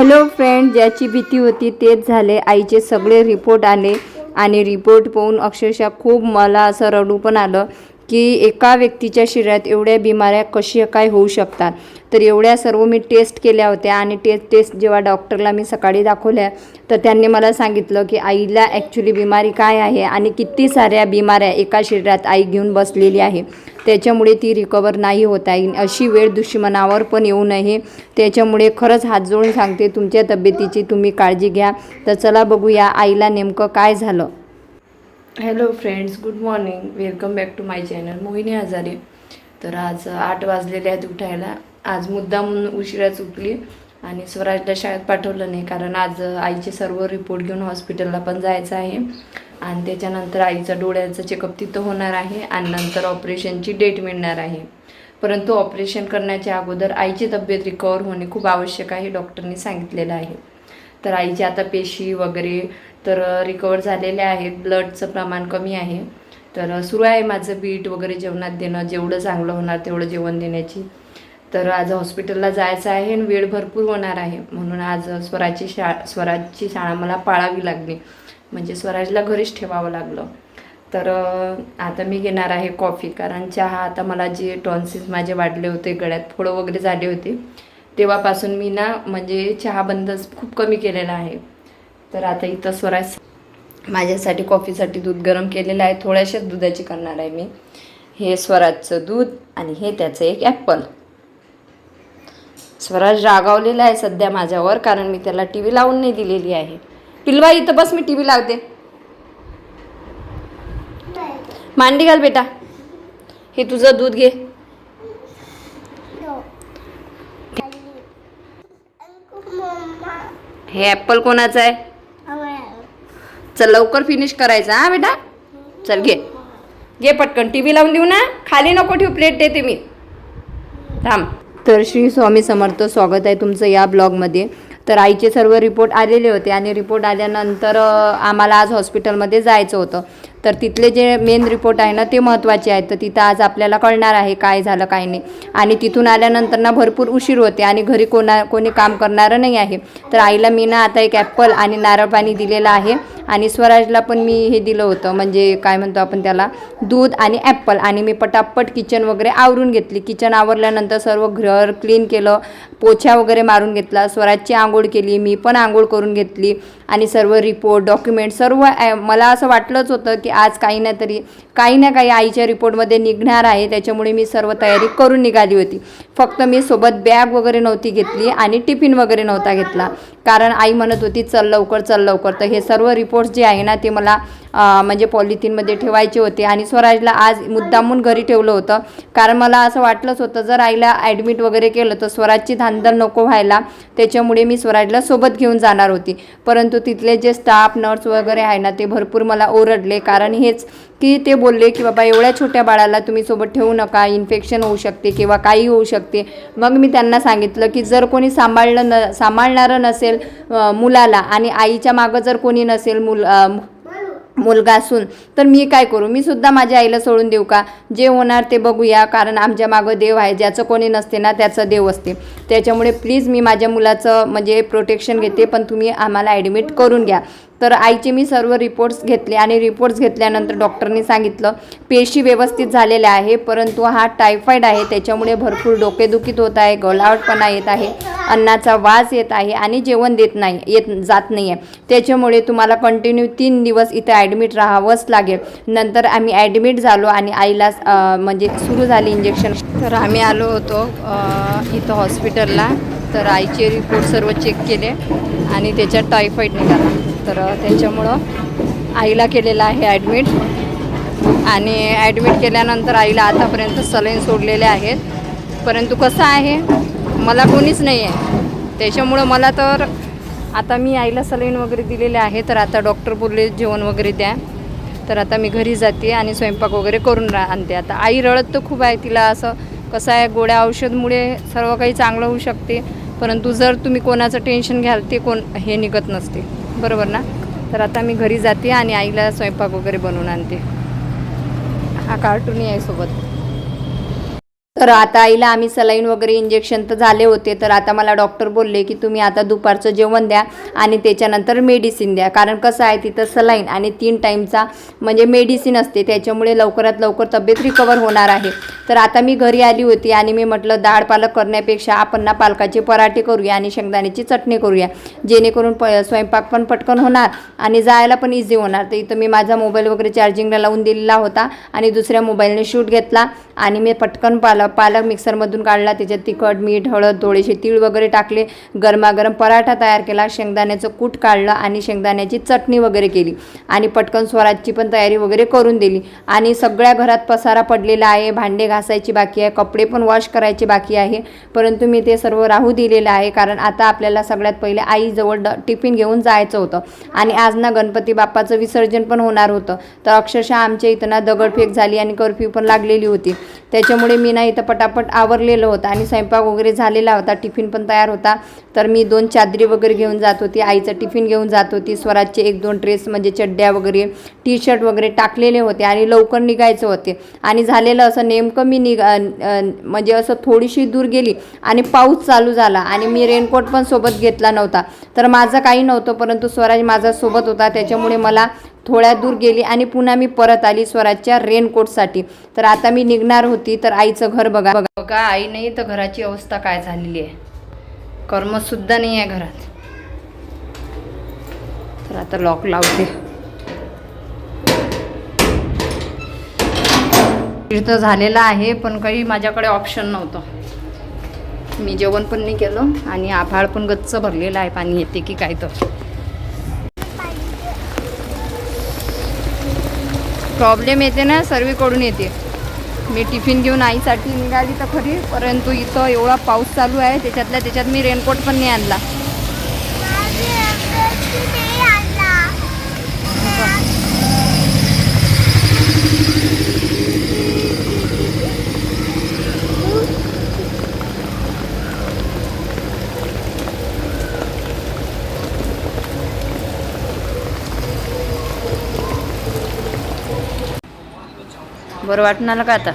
Hello friend ज्याची भीती होती तेच झाले. आईचे सगळे रिपोर्ट आले आणि रिपोर्ट पाहून अक्षरशः खूप मला असं रडू पण आलं. की एका व्यक्तीच्या शरीरात एवढ्या बिमाऱ्या कशी काय होऊ शकतात? तर एवढ्या सर्व मी टेस्ट केल्या होत्या आणि टेस्ट टेस्ट जेव्हा डॉक्टरला मी सकाळी दाखवल्या तर त्यांनी मला सांगितलं की आईला ॲक्च्युली बिमारी काय आहे आणि किती साऱ्या बिमाऱ्या एका शरीरात आई घेऊन बसलेली आहे. त्याच्यामुळे ती रिकवर नाही होत आहे. अशी वेळ दुश्मनावर पण येऊ नये. त्याच्यामुळे खरंच हात जोडून सांगते तुमच्या तब्येतीची तुम्ही काळजी घ्या. तर चला बघूया आईला नेमकं काय झालं. Hello friends good morning welcome back to my channel Mohini Hazare तर आज आठ वाजलेले आहेत उठायला. आज मुद्दाम उशिराच उठली आणि स्वराजला शाळेत पाठवलं नाही कारण आज आईचे सर्व रिपोर्ट घेऊन हॉस्पिटलला पण जायचं आहे. आणि त्याच्यानंतर आईचा डोळ्याचा चेकअप तिथं होणार आहे आणि नंतर ऑपरेशनची डेट मिळणार आहे. परंतु ऑपरेशन करण्याच्या अगोदर आईची तब्येत रिकवर होणे खूप आवश्यक आहे डॉक्टरनी सांगितलेलं आहे. तर आईची आता पेशी वगैरे तर रिकवर झालेले आहेत. ब्लडचं प्रमाण कमी आहे. तर सुरू आहे माझं बीट वगैरे जेवणात देणं. जेवढं चांगलं होणार तेवढं जेवण देण्याची. तर आज हॉस्पिटलला जायचं आहे आणि वेळ भरपूर होणार आहे. म्हणून आज स्वराची शा स्वराजची शाळा मला पाळावी लागली. म्हणजे स्वराजला घरीच ठेवावं लागलं. तर आता मी घेणार आहे कॉफी. कारण चहा आता मला जे टॉन्सिस माझे वाढले होते गळ्यात फोडं वगैरे झाले होते तेव्हापासून मी ना म्हणजे चहा बंदच खूप कमी केलेला आहे. तर आता इथं स्वराज माझ्यासाठी कॉफीसाठी दूध गरम केलेलं आहे. थोड्याशाच दुधाची करणार आहे मी. हे स्वराजचं दूध आणि हे त्याचं एक ॲप्पल स्वराज रागावलेला आहे सध्या माझ्यावर कारण मी त्याला टी व्ही लावून नाही दिलेली आहे. पिलवा इथं बस मी टी व्ही लावते. मांडी घाल बेटा. हे तुझं दूध घे. हे ॲप्पल कोणाचं आहे? चल लवकर फिनिश करायचं हा बेटा? चल घे. घे पटकन. टी व्ही लावून देऊ ना. खाली नको ठेवू प्लेट देते मी. थांब. तर श्री स्वामी समर्थ स्वागत आहे तुमचं या ब्लॉगमध्ये. तर आईचे सर्व रिपोर्ट आलेले होते आणि रिपोर्ट आल्यानंतर आम्हाला आज हॉस्पिटलमध्ये जायचं होतं. तर तिथले जे मेन रिपोर्ट आहे ना ते महत्त्वाचे आहेत. तर तिथं आज आपल्याला कळणार आहे काय झालं काय नाही. आणि तिथून आल्यानंतर ना भरपूर उशीर होते आणि घरी कोणा कोणी काम करणारं नाही आहे. तर आईला मी ना आता एक ॲप्पल आणि नारळ पाणी दिलेलं आहे. आणि स्वराजला पण मी हे दिलं होतं. म्हणजे काय म्हणतो आपण त्याला? दूध आणि ॲप्पल आणि मी पटापट किचन वगैरे आवरून घेतली. किचन आवरल्यानंतर सर्व घर क्लीन केलं. पोछा वगैरे मारून घेतला. स्वराजची आंघोळ केली. मी पण आंघोळ करून घेतली. आणि सर्व रिपोर्ट डॉक्युमेंट सर्व ॲ- मला असं वाटलंच होतं की आज काही ना तरी काही ना काही आईच्या रिपोर्टमध्ये निघणार आहे. त्याच्यामुळे मी सर्व तयारी करून निघाली होती. फक्त मी सोबत बॅग वगैरे नव्हती घेतली आणि टिफिन वगैरे नव्हता घेतला. कारण आई म्हणत होती चल लवकर चल लवकर. तर हे सर्व रिपोर्ट्स जे आहे ना ते मला म्हणजे पॉलिथिनमध्ये ठेवायचे होते. आणि स्वराजला आज मुद्दामून घरी ठेवलं होतं. कारण मला असं वाटलंच होतं जर आईला ॲडमिट वगैरे केलं तर स्वराजची धांदल नको व्हायला. त्याच्यामुळे मी स्वराजला सोबत घेऊन जाणार होती. परंतु तिथले जे स्टाफ नर्स वगैरे आहे ना ते भरपूर मला ओरडले. कारण हेच की ते बोलले की बाबा एवढ्या छोट्या बाळाला तुम्ही सोबत ठेवू नका. इन्फेक्शन होऊ शकते किंवा काही होऊ शकते. मग मी त्यांना सांगितलं की जर कोणी सांभाळलं न सांभाळणारं नसेल मुलाला आणि आईच्या मागं जर कोणी नसेल मुल मुलगा असून तर मी काय करू? मी सुद्धा माझ्या आईला सोडून देऊ का? जे होणार ते बघूया कारण आमच्या मागं देव आहे. ज्याचं कोणी नसते ना त्याचं देव असते. त्याच्यामुळे प्लीज मी माझ्या मुलाचं म्हणजे प्रोटेक्शन घेते पण तुम्ही आम्हाला ॲडमिट करून घ्या. तर आईचे मी सर्व रिपोर्ट्स घेतले आणि रिपोर्ट्स घेतल्यानंतर डॉक्टरनी सांगितलं पेशी व्यवस्थित झालेल्या आहे परंतु हा टायफॉईड आहे त्याच्यामुळे भरपूर डोकेदुखीत होत आहे गळावटपणा येत आहे अन्नाचा वास येत आहे आणि जेवण देत नाही येत जात नाही आहे त्याच्यामुळे तुम्हाला कंटिन्यू तीन दिवस इथं ॲडमिट राहावंच लागेल. नंतर आम्ही ॲडमिट झालो आणि आईला म्हणजे सुरू झाली इंजेक्शन तर आम्ही आलो होतो इथं हॉस्पिटलला तर आईचे रिपोर्ट सर्व चेक केले आणि त्याच्यात टायफॉईड निघाला. तर त्याच्यामुळं आईला केलेलं आहे ॲडमिट आणि ॲडमिट केल्यानंतर आईला आतापर्यंत सलाईन सोडलेले आहेत. परंतु कसं आहे मला कोणीच नाही आहे त्याच्यामुळं मला तर आता मी आईला सलाईन वगैरे दिलेले आहे तर आता डॉक्टर बोलले जेवण वगैरे द्या. तर आता मी घरी जाते आणि स्वयंपाक वगैरे करून रा आणते. आता आई रडत तर खूप आहे तिला असं कसं आहे गोळ्या औषधमुळे सर्व काही चांगलं होऊ शकते. परंतु जर तुम्ही कोणाचं टेन्शन घ्याल ते कोण हे निघत नसते. बरोबर ना? तर आता मी घरी जाते आणि आईला स्वयंपाक वगैरे बनवून आणते. हा कार्टूनही आहे सोबत. तर आता आईला आम्ही सलाईन वगैरे इंजेक्शन तर झाले होते तर आता मला डॉक्टर बोलले की तुम्ही आता दुपारचं जेवण द्या आणि त्याच्यानंतर मेडिसिन द्या. कारण कसं आहे तिथं सलाईन आणि तीन टाईमचा म्हणजे मेडिसिन असते त्याच्यामुळे लवकरात लवकर तब्येत रिकवर होणार आहे. तर आता मी घरी आली होती आणि मी म्हटलं डाळ पालक करण्यापेक्षा आपण ना पालकाचे पराठे करूया आणि शेंगदाण्याची चटणी करूया. जेणेकरून प स्वयंपाक पण पटकन होणार आणि जायला पण इझी होणार. तर इथं मी माझा मोबाईल वगैरे चार्जिंगला लावून दिलेला होता आणि दुसऱ्या मोबाईलने शूट घेतला आणि मी पटकन पालक पालक मिक्सरमधून काढला त्याच्यात तिखट मीठ हळद थोडेसे तीळ वगैरे टाकले गरमागरम पराठा तयार केला शेंगदाण्याचं कूट काढलं आणि शेंगदाण्याची चटणी वगैरे केली आणि पटकन स्वराजची पण तयारी वगैरे करून दिली. आणि सगळ्या घरात पसारा पडलेला आहे भांडे घासायची बाकी आहे कपडे पण वॉश करायचे बाकी आहे परंतु मी ते सर्व राहू दिलेलं आहे कारण आता आपल्याला सगळ्यात पहिले आईजवळ ड टिफिन घेऊन जायचं होतं आणि आज ना गणपती बाप्पाचं विसर्जन पण होणार होतं. तर अक्षरशः आमच्या इथं ना दगडफेक झाली आणि कर्फ्यू पण लागलेली होती. त्याच्यामुळे मी ना इथं पटापट आवरलेलं होतं आणि स्वयंपाक वगैरे झालेला होता. टिफिन पण तयार होता. तर मी दोन चादरी वगैरे घेऊन जात होती. आईचं टिफिन घेऊन जात होती. स्वराजचे एक दोन ड्रेस म्हणजे चड्ड्या वगैरे टी शर्ट वगैरे टाकलेले होते आणि लवकर निघायचे होते. आणि झालेलं असं नेमकं मी निघ म्हणजे असं थोडीशी दूर गेली आणि पाऊस चालू झाला आणि मी रेनकोट पण सोबत घेतला नव्हता. तर माझं काही नव्हतं परंतु स्वराज माझा सोबत होता. त्याच्यामुळे मला थोड्या दूर गेली आणि पुन्हा मी परत आली स्वराजच्या रेनकोटसाठी. तर आता मी निघणार होती तर आईचं घर बघा. बघा बघा आई नाही तर घराची अवस्था काय झालेली आहे? कर्मसुद्धा नाही आहे घरात. तर आता लॉक लावते. इथं झालेलं आहे पण काही माझ्याकडे ऑप्शन नव्हतं. मी जेवण पण नाही केलं आणि आभाळ पण गच्च भरलेलं आहे पाणी येते की काय तर. प्रॉब्लेम येते ना सर्वीकडून येते. मी टिफिन घेऊन आईसाठी निघाली तर खरी परंतु इथं एवढा पाऊस चालू आहे त्याच्यातल्या त्याच्यात मी रेनकोट पण नाही आणला. बरं वाटणार का आता?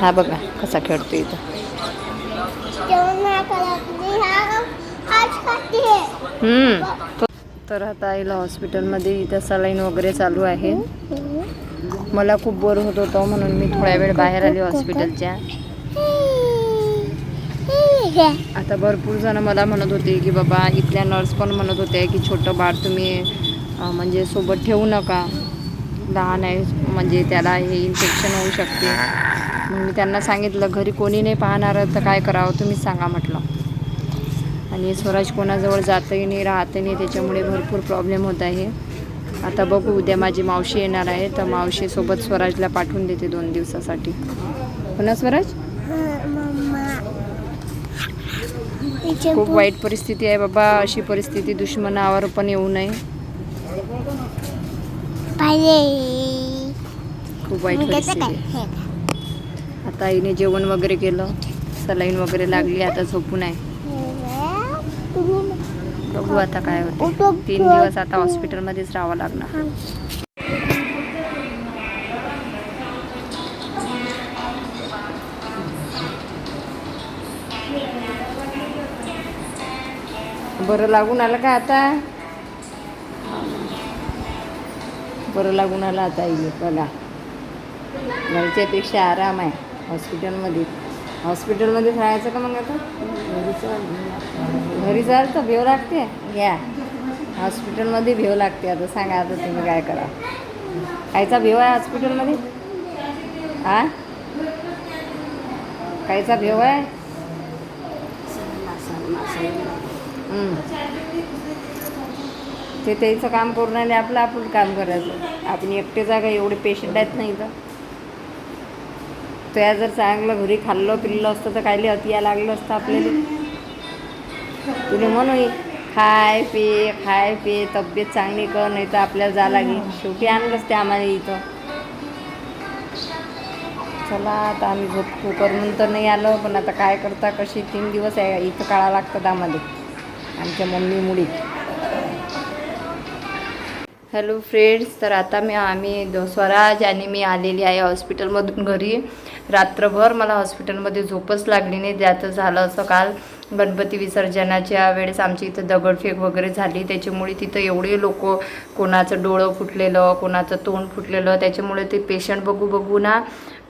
हा बघा कसा खेळतो इथं. तर आता आईला हॉस्पिटलमध्ये इथं सलाईन वगैरे चालू आहे. मला खूप बोर होत होतं म्हणून मी थोड्या वेळ बाहेर आली हॉस्पिटलच्या. आता भरपूर जण मला म्हणत होते की बाबा इथल्या नर्स पण म्हणत होते की छोटं बाळ तुम्ही म्हणजे सोबत ठेवू नका. लहान आहे म्हणजे त्याला हे इन्फेक्शन होऊ शकते. मग मी त्यांना सांगितलं घरी कोणी नाही पाहणार तर काय करावं? तुम्हीच सांगा म्हटलं. आणि स्वराज कोणाजवळ जातही नाही राहतही नाही त्याच्यामुळे भरपूर प्रॉब्लेम होत आहे. आता बघू उद्या माझी मावशी येणार आहे तर मावशीसोबत स्वराजला पाठवून देते दोन दिवसासाठी. हो पुन्हा स्वराज? खूप वाईट परिस्थिती आहे बाबा अशी परिस्थिती दुश्मनावर पण येऊ नये. खूप वाईट परिस्थिती आता आईने जेवण वगैरे केलं सलाईन वगैरे लागली आता झोपून आहे बघू आता काय होते तीन दिवस आता हॉस्पिटलमध्येच राहावं लागणार. बरं लागून आलं का आता? बरं लागून आलं आता येईल बघा. घरच्यापेक्षा आराम आहे हॉस्पिटलमध्ये. हॉस्पिटलमध्येच राहायचं का मग आता? घरी जाल घरी चाल तर भेव लागते? घ्या हॉस्पिटलमध्ये भेव लागते. आता सांगा आता तुम्ही काय करा. कायचा भेव आहे हॉस्पिटलमध्ये? आ? कायचा भेव आहे? ते त्याचं काम करून आणि आपलं आपण काम करायचं. आपण एकटे जागा एवढे पेशंट आहेत नाही तर त्या जर चांगलं घरी खाल्लं पिल्लं असतं तर कायले अतिया लागलं असतं आपल्याला. तुला म्हणू खाय पे खाय पे तब्येत चांगली कर नाही तर आपल्याला जा लागेल. शेवटी आणलंच ते आम्हाला इथं. चला आता आम्ही झोपतो. करून तर नाही आलो पण आता काय करता कशी तीन दिवस आहे इथं काढा लागतात आम्हाला. आमच्या मम्मीमुळे हॅलो फ्रेंड्स तर आता मी आम्ही दो- स्वराज आणि मी आलेली आहे हॉस्पिटलमधून घरी. रात्रभर मला हॉस्पिटलमध्ये झोपच लागली नाही त्याचं झालं असं काल गणपती विसर्जनाच्या वेळेस आमची इथं दगडफेक वगैरे झाली. त्याच्यामुळे तिथं एवढे लोक कोणाचं डोळं फुटलेलं कोणाचं तोंड फुटलेलं त्याच्यामुळे ते पेशंट बघू बघू ना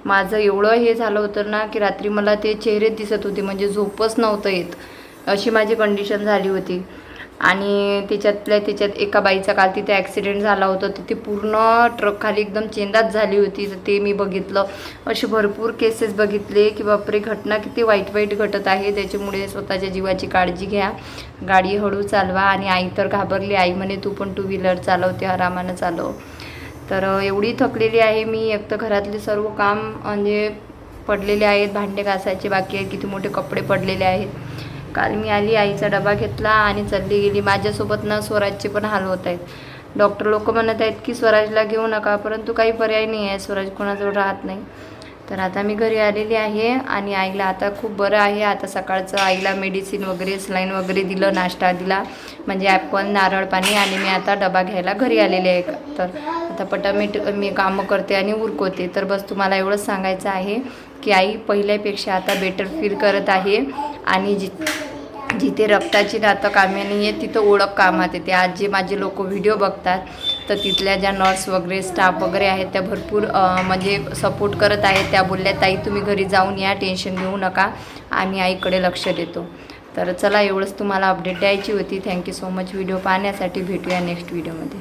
माझं एवढं हे झालं होतं ना की रात्री मला ते चेहरे दिसत होते म्हणजे झोपच नव्हतं येत. अशी माझी कंडिशन झाली होती. आणि त्याच्यातल्या त्याच्यात एका बाईचा काल तिथे ॲक्सिडेंट झाला होता. तिथे पूर्ण ट्रक खाली एकदम चेंदाच झाली होती. तर ते मी बघितलं. असे भरपूर केसेस बघितले की बापरे घटना किती वाईट वाईट घटत आहे. त्याच्यामुळे स्वतःच्या जीवाची काळजी घ्या. गाडी हळू चालवा आणि आई तर घाबरली. आई म्हणे तू पण टू व्हीलर चालवते आरामानं चालव. तर एवढी थकलेली आहे मी. एक तर घरातले सर्व काम म्हणजे पडलेले आहेत. भांडे घासायचे बाकी आहेत किती मोठे कपडे पडलेले आहेत. काल मी आली आईचा डबा घेतला आणि चालली गेली. माझ्यासोबत ना स्वराजचे पण हाल होत आहेत. डॉक्टर लोक म्हणत आहेत की स्वराजला घेऊ नका परंतु काही पर्याय नाही आहे. स्वराज कोणाजवळ राहत नाही. तर आता मी घरी आलेली आहे आणि आईला आता खूप बरं आहे. आता सकाळचं आईला मेडिसिन वगैरे स्लाईन वगैरे दिलं नाश्ता दिला. म्हणजे ॲपल नारळ पाणी आणि मी आता डबा घ्यायला घरी आलेले आहे. तर आता पटामीट मी कामं करते आणि उरकवते. तर बस तुम्हाला एवढंच सांगायचं आहे. की आई पहिल्यापेक्षा आता बेटर फील करत आहे. आणि जि जिथे रक्ताची नातं कामे नाही आहे तिथं ओळख कामात येते. आज जे माझे लोक व्हिडिओ बघतात तर तिथल्या ज्या नर्स वगैरे स्टाफ वगैरे आहेत त्या भरपूर म्हणजे सपोर्ट करत आहेत. त्या बोलल्या ताई तुम्ही घरी जाऊन या टेन्शन घेऊ नका. आम्ही आईकडे लक्ष देतो. तर चला एवढंच तुम्हाला अपडेट द्यायची होती. थँक्यू सो मच व्हिडिओ पाहण्यासाठी भेटूया नेक्स्ट व्हिडिओमध्ये